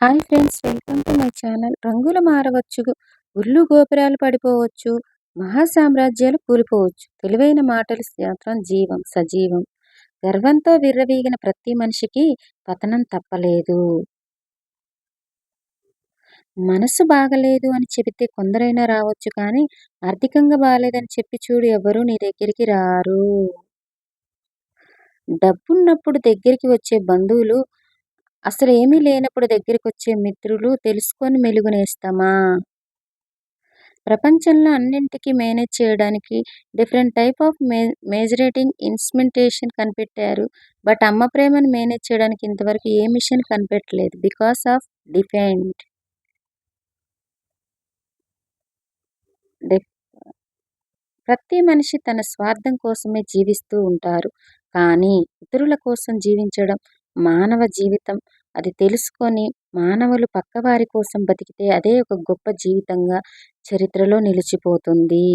Hi friends welcome to my channel. రంగులు మారవచ్చు గుళ్ళు గోపురాలు పడిపోవచ్చు మహాసామ్రాజ్యాలు కూలిపోవచ్చు. తెలివైన మాటలు మాత్రం జీవం సజీవం. గర్వంతో విర్రవీగిన ప్రతి మనిషికి పతనం తప్పలేదు. మనసు బాగలేదు అని చెబితే కొందరైనా రావచ్చు కానీ ఆర్థికంగా బాగాలేదని చెప్పి చూడు ఎవరు నీ దగ్గరికి రారు. డబ్బున్నప్పుడు దగ్గరికి వచ్చే బంధువులు అసలు ఏమీ లేనప్పుడు దగ్గరికి వచ్చే మిత్రులు తెలుసుకొని మెలుగునేస్తామా? ప్రపంచంలో అన్నింటికి మేనేజ్ చేయడానికి డిఫరెంట్ టైప్ ఆఫ్ మే మేజరేటింగ్ ఇన్స్ట్రుమెంటేషన్ కనిపెట్టారు. బట్ అమ్మ ప్రేమను మేనేజ్ చేయడానికి ఇంతవరకు ఏ మిషన్ కనిపెట్టలేదు. Because of different. ప్రతి మనిషి తన స్వార్థం కోసమే జీవిస్తూ ఉంటారు. కానీ ఇతరుల కోసం జీవించడం మానవ జీవితం అది తెలుసుకొని మానవులు పక్కవారి కోసం బతికితే అదే ఒక గొప్ప జీవితంగా చరిత్రలో నిలిచిపోతుంది.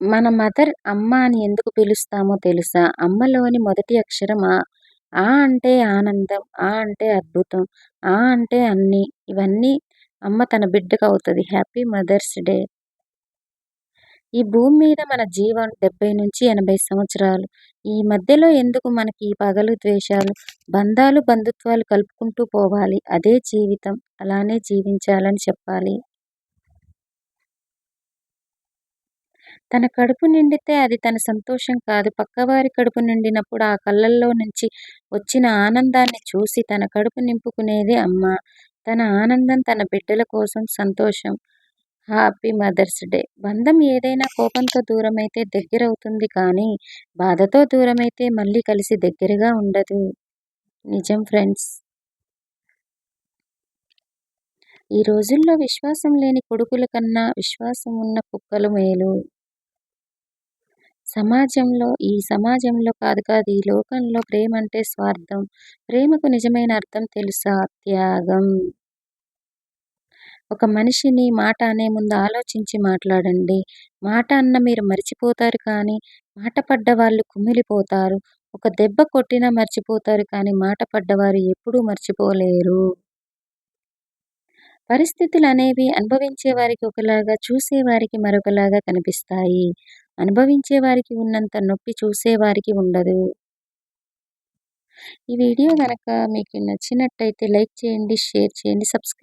మన మదర్ అమ్మ అని ఎందుకు పిలుస్తామో తెలుసా? అమ్మలోని మొదటి అక్షరం ఆ. ఆ అంటే ఆనందం ఆ అంటే అద్భుతం ఆ అంటే అన్ని. ఇవన్నీ అమ్మ తన బిడ్డకు అవుతుంది. Happy mother's day. ఈ భూమి మీద మన జీవం డెబ్బై నుంచి ఎనభై సంవత్సరాలు. ఈ మధ్యలో ఎందుకు మనకి ఈ పగలు ద్వేషాలు బంధాలు బంధుత్వాలు కలుపుకుంటూ పోవాలి? అదే జీవితం. అలానే జీవించాలని చెప్పాలి. తన కడుపు నిండితే అది తన సంతోషం కాదు. పక్కవారి కడుపు నిండినప్పుడు ఆ కళ్ళల్లో నుంచి వచ్చిన ఆనందాన్ని చూసి తన కడుపు నింపుకునేది అమ్మ. తన ఆనందం తన బిడ్డల కోసం సంతోషం. Happy mother's day. బంధం ఏదైనా కోపంతో దూరమైతే దగ్గరవుతుంది కానీ బాధతో దూరమైతే మళ్ళీ కలిసి దగ్గరగా ఉండదు. నిజం ఫ్రెండ్స్. ఈ రోజుల్లో విశ్వాసం లేని కొడుకుల కన్నా విశ్వాసం ఉన్న కుక్కలు మేలు. సమాజంలో ఈ సమాజంలో కాదు కాదు ఈ లోకంలో ప్రేమ అంటే స్వార్థం. ప్రేమకు నిజమైన అర్థం తెలుసా? త్యాగం. ఒక మనిషిని మాట అనే ముందు ఆలోచించి మాట్లాడండి. మాట అన్న మీరు మర్చిపోతారు కానీ మాట పడ్డ వాళ్ళు కుమిలిపోతారు. ఒక దెబ్బ కొట్టినా మర్చిపోతారు కానీ మాట పడ్డవారు ఎప్పుడూ మర్చిపోలేరు. పరిస్థితులు అనేవి అనుభవించే వారికి ఒకలాగా చూసేవారికి మరొకలాగా కనిపిస్తాయి. అనుభవించే వారికి ఉన్నంత నొప్పి చూసేవారికి ఉండదు. ఈ వీడియో కనుక మీకు నచ్చినట్టయితే లైక్ చేయండి షేర్ చేయండి సబ్స్క్రైబ్